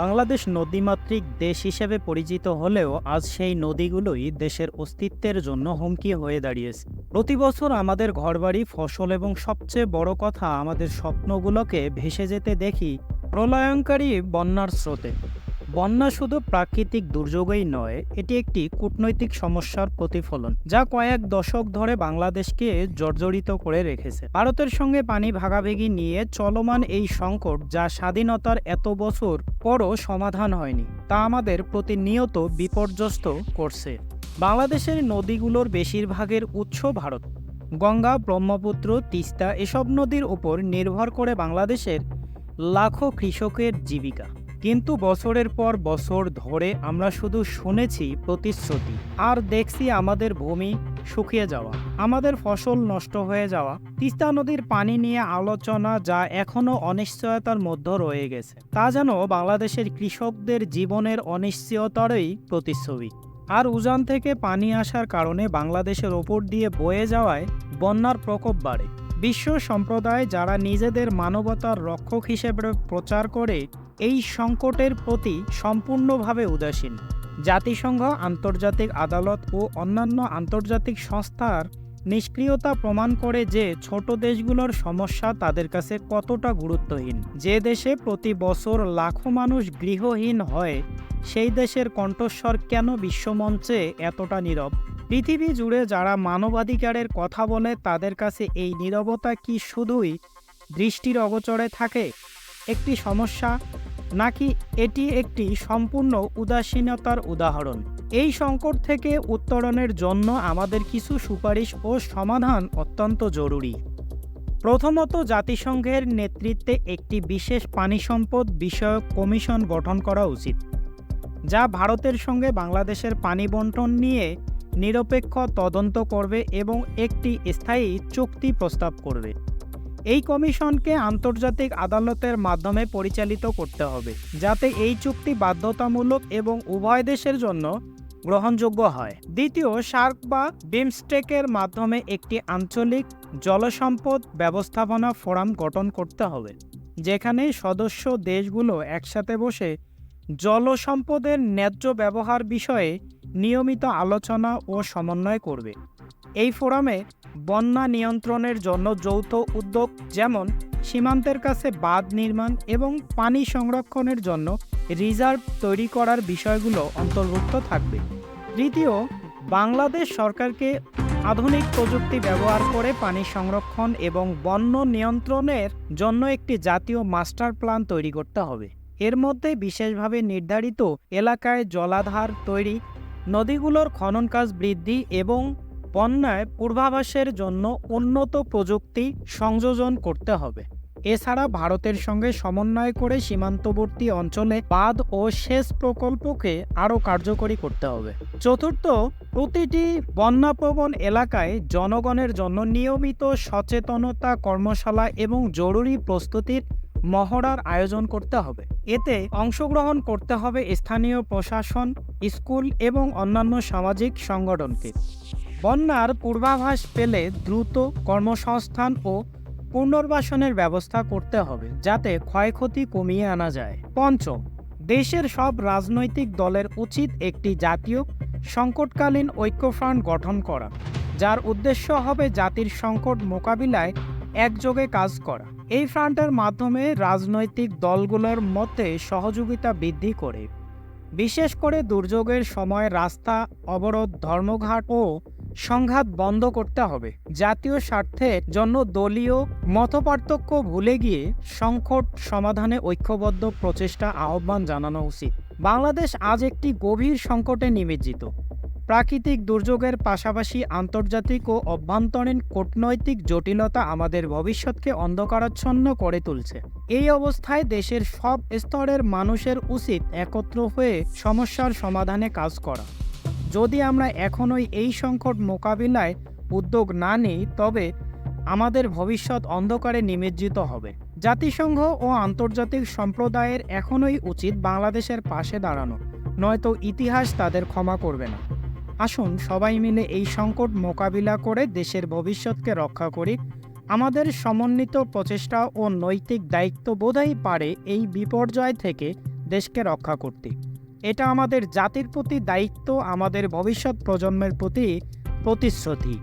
বাংলাদেশ নদীমাতৃক দেশ হিসেবে পরিচিত হলেও আজ সেই নদীগুলোই দেশের অস্তিত্বের জন্য হুমকি হয়ে দাঁড়িয়েছে। প্রতি বছর আমাদের ঘরবাড়ি, ফসল এবং সবচেয়ে বড় কথা আমাদের স্বপ্নগুলোকে ভেসে যেতে দেখি প্রলয়ঙ্কারী বন্যার স্রোতে। বন্যা শুধু প্রাকৃতিক দুর্যোগই নয়, এটি একটি কূটনৈতিক সমস্যার প্রতিফলন, যা কয়েক দশক ধরে বাংলাদেশকে জর্জরিত করে রেখেছে। ভারতের সঙ্গে পানি ভাগাভাগি নিয়ে চলমান এই সংকট, যা স্বাধীনতার এত বছর পরও সমাধান হয়নি, তা আমাদের প্রতিনিয়ত বিপর্যস্ত করছে। বাংলাদেশের নদীগুলোর বেশিরভাগের উৎস ভারত। গঙ্গা, ব্রহ্মপুত্র, তিস্তা, এসব নদীর উপর নির্ভর করে বাংলাদেশের লাখো কৃষকের জীবিকা। কিন্তু বছরের পর বছর ধরে আমরা শুধু শুনেছি প্রতিশ্রুতি, আর দেখছি আমাদের ভূমি শুকিয়ে যাওয়া, আমাদের ফসল নষ্ট হয়ে যাওয়া, তিস্তা নদীর পানি নিয়ে আলোচনা যা এখনও অনিশ্চয়তার মধ্যে রয়ে গেছে। তা যেন বাংলাদেশের কৃষকদের জীবনের অনিশ্চয়তারই প্রতিচ্ছবি। আর উজান থেকে পানি আসার কারণে বাংলাদেশের ওপর দিয়ে বয়ে যাওয়ায় বন্যার প্রকোপ বাড়ে। বিশ্ব সম্প্রদায় যারা নিজেদের মানবতার রক্ষক হিসেবে প্রচার করে এই সংকটের প্রতি সম্পূর্ণভাবে উদাসীন। জাতিসংঘ, আন্তর্জাতিক আদালত ও অন্যান্য আন্তর্জাতিক সংস্থার নিষ্ক্রিয়তা প্রমাণ করে যে ছোট দেশগুলোর সমস্যা তাদের কাছে কতটা গুরুত্বহীন। যে দেশে প্রতি বছর লাখো মানুষ গৃহহীন হয়, সেই দেশের কণ্ঠস্বর কেন বিশ্বমঞ্চে এতটা নীরব? পৃথিবী জুড়ে যারা মানবাধিকারের কথা বলে, তাদের কাছে এই নীরবতা কি শুধুই দৃষ্টির অগোচরে থাকে? একটি সমস্যা নাকি এটি একটি সম্পূর্ণ উদাসীনতার উদাহরণ? এই সংকট থেকে উত্তরণের জন্য আমাদের কিছু সুপারিশ ও সমাধান অত্যন্ত জরুরি। প্রথমত, জাতিসংঘের নেতৃত্বে একটি বিশেষ পানি সম্পদ বিষয়ক কমিশন গঠন করা উচিত, যা ভারতের সঙ্গে বাংলাদেশের পানি বন্টন নিয়ে নিরপেক্ষ তদন্ত করবে এবং একটি স্থায়ী চুক্তি প্রস্তাব করবে। এই কমিশনকে আন্তর্জাতিক আদালতের মাধ্যমে পরিচালিত করতে হবে, যাতে এই চুক্তি বাধ্যতামূলক এবং উভয় দেশের জন্য গ্রহণযোগ্য হয়। দ্বিতীয় সার্ক বা বিমস্টেকের মাধ্যমে একটি আঞ্চলিক জলসম্পদ ব্যবস্থাপনা ফোরাম গঠন করতে হবে, যেখানে সদস্য দেশগুলো একসাথে বসে জলসম্পদের ন্যায্য ব্যবহার বিষয়ে নিয়মিত আলোচনা ও সমন্বয় করবে। এই ফোরামে বন্যা নিয়ন্ত্রণের জন্য যৌথ উদ্যোগ যেমন সীমান্তের কাছে বাঁধ নির্মাণ এবং পানি সংরক্ষণের জন্য রিজার্ভ তৈরি করার বিষয়গুলো অন্তর্ভুক্ত থাকবে। তৃতীয় বাংলাদেশ সরকারকে আধুনিক প্রযুক্তি ব্যবহার করে পানি সংরক্ষণ এবং বন্য নিয়ন্ত্রণের জন্য একটি জাতীয় মাস্টার প্ল্যান তৈরি করতে হবে। এর মধ্যে বিশেষভাবে নির্ধারিত এলাকায় জলাধার তৈরি, নদীগুলোর খনন কাজ বৃদ্ধি এবং বন্যায় পূর্বাভাসের জন্য উন্নত প্রযুক্তি সংযোজন করতে হবে। এছাড়া ভারতের সঙ্গে সমন্বয় করে সীমান্তবর্তী অঞ্চলে বাঁধ ও সেচ প্রকল্পকে আরও কার্যকরী করতে হবে। চতুর্থ, প্রতিটি বন্যাপ্রবণ এলাকায় জনগণের জন্য নিয়মিত সচেতনতা কর্মশালা এবং জরুরি প্রস্তুতির মহড়ার আয়োজন করতে হবে। এতে অংশগ্রহণ করতে হবে স্থানীয় প্রশাসন, স্কুল এবং অন্যান্য সামাজিক সংগঠনকে। বন্যার পূর্বাভাস পেলে দ্রুত কর্মসংস্থান ও পুনর্বাসনের ব্যবস্থা করতে হবে, যাতে ক্ষয়ক্ষতি কমিয়ে আনা যায়। পঞ্চম, দেশের সব রাজনৈতিক দলের উচিত একটি জাতীয় সংকটকালীন ঐক্যফ্রন্ট গঠন করা, যার উদ্দেশ্য হবে জাতির সংকট মোকাবিলায় একযোগে কাজ করা। এই ফ্রন্টের মাধ্যমে রাজনৈতিক দলগুলোর মধ্যে সহযোগিতা বৃদ্ধি করে, বিশেষ করে দুর্যোগের সময় রাস্তা, অবরোধ, ধর্মঘাট ও সংঘাত বন্ধ করতে হবে। জাতীয় স্বার্থের জন্য দলীয় মতপার্থক্য ভুলে গিয়ে সংকট সমাধানে ঐক্যবদ্ধ প্রচেষ্টা আহ্বান জানানো উচিত। বাংলাদেশ আজ একটি গভীর সংকটে নিমজ্জিত। প্রাকৃতিক দুর্যোগের পাশাপাশি আন্তর্জাতিক ও অভ্যন্তরীণ কূটনৈতিক জটিলতা আমাদের ভবিষ্যৎকে অন্ধকারাচ্ছন্ন করে তুলছে। এই অবস্থায় দেশের সব স্তরের মানুষের উচিত একত্র হয়ে সমস্যার সমাধানে কাজ করা। যদি আমরা এখনই এই সংকট মোকাবিলায় উদ্যোগ না নিই, তবে আমাদের ভবিষ্যৎ অন্ধকারে নিমজ্জিত হবে। জাতিসংঘ ও আন্তর্জাতিক সম্প্রদায়ের এখনই উচিত বাংলাদেশের পাশে দাঁড়ানো, নয়তো ইতিহাস তাদের ক্ষমা করবে না। আসুন সবাই মিলে এই সংকট মোকাবিলা করে দেশের ভবিষ্যৎকে রক্ষা করি। আমাদের সমন্বিত প্রচেষ্টা ও নৈতিক দায়িত্ব বোধহয় পারে এই বিপর্যয় থেকে দেশকে রক্ষা করতে। এটা আমাদের জাতির প্রতি দায়িত্ব আমাদের ভবিষ্যৎ প্রজন্মের প্রতি প্রতিশ্রুতি।